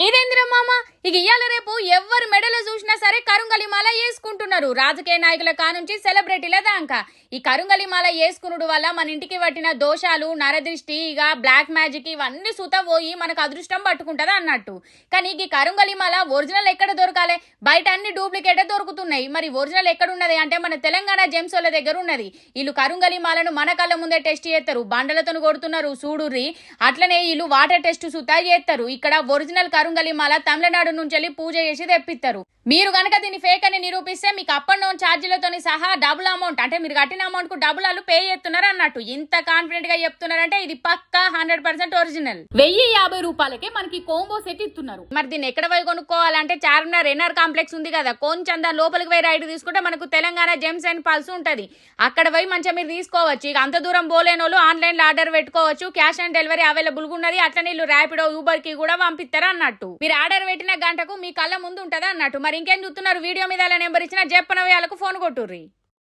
એરેન્દ્ર મામા ఇక ఇయ్యాల రేపు ఎవ్వరు మెడలో చూసినా సరే కరుంగలి మాల వేసుకుంటున్నారు. రాజకీయ నాయకుల కానుంచి సెలబ్రిటీల దాకా. ఈ కరుంగలి మాల వేసుకునుడు వల్ల మన ఇంటికి పట్టిన దోషాలు నరదృష్టి ఇక బ్లాక్ మ్యాజిక్ ఇవన్నీ సుత పోయి మనకు అదృష్టం పట్టుకుంటది అన్నట్టు. కానీ ఈ కరుంగలి మాల ఒరిజినల్ ఎక్కడ దొరకాలి? బయట అన్ని డూప్లికేట్ దొరుకుతున్నాయి. మరి ఒరిజినల్ ఎక్కడ ఉన్నది? అంటే మన తెలంగాణ జెమ్స్ వాళ్ళ దగ్గర ఉన్నది. వీళ్ళు కరుంగలి మాలను మన కళ్ళ ముందే టెస్ట్ చేస్తారు. బండలతో కొడుతున్నారు. చూడుర్రి. అట్లనే వీళ్ళు వాటర్ టెస్ట్ సుతా చేస్తారు. ఇక్కడ ఒరిజినల్ కరుంగలి మాల తమిళనాడు నుంచి వెళ్ళి పూజ చేసి తెప్పిస్తారు మీరు గనక దీన్ని ఫేక్ అని నిరూపిస్తే మీకు అప్ అండ్ డౌన్ ఛార్జీలతోని సహా డబుల్ అమౌంట్ అంటే మీరు కట్టిన అమౌంట్కు డబుల్ వాళ్ళు పే చేస్తున్నారు అన్నట్టు. ఇంత కాన్ఫిడెంట్గా చెప్తున్నారంటే ఇది పక్కా హండ్రెడ్ పర్సెంట్ ఒరిజినల్ వెయ్యి యాభై రూపాయలకే మనకి కోంబో సెట్ ఇస్తున్నారు మరి దీన్ని ఎక్కడ పోయి కొనుక్కోవాలంటే చార్మినార్ ఎన్ఆర్ కాంప్లెక్స్ ఉంది కదా. కొంచెం దాని లోపలికి పోయి రైడ్ తీసుకుంటే మనకు తెలంగాణ జెమ్స్ అండ్ పల్స్ ఉంటది. అక్కడ పోయి మంచిగా మీరు తీసుకోవచ్చు. ఇక అంత దూరం పోలేని వాళ్ళు ఆన్లైన్లో ఆర్డర్ పెట్టుకోవచ్చు. క్యాష్ ఆన్ డెలివరీ అవైలబుల్గా ఉన్నది. అట్లనే వీళ్ళు ర్యాపిడో ఊబర్కి కూడా పంపిస్తారు అన్నట్టు. మీరు ఆర్డర్ పెట్టిన గంటకు మీ కళ్ళ ముందు ఉంటుందా అన్నట్టు? మరి ఇంకేం చూస్తున్నారు? వీడియో మీద నెంబర్ ఇచ్చిన వాళ్ళకు ఫోన్ కొట్టుర్రి.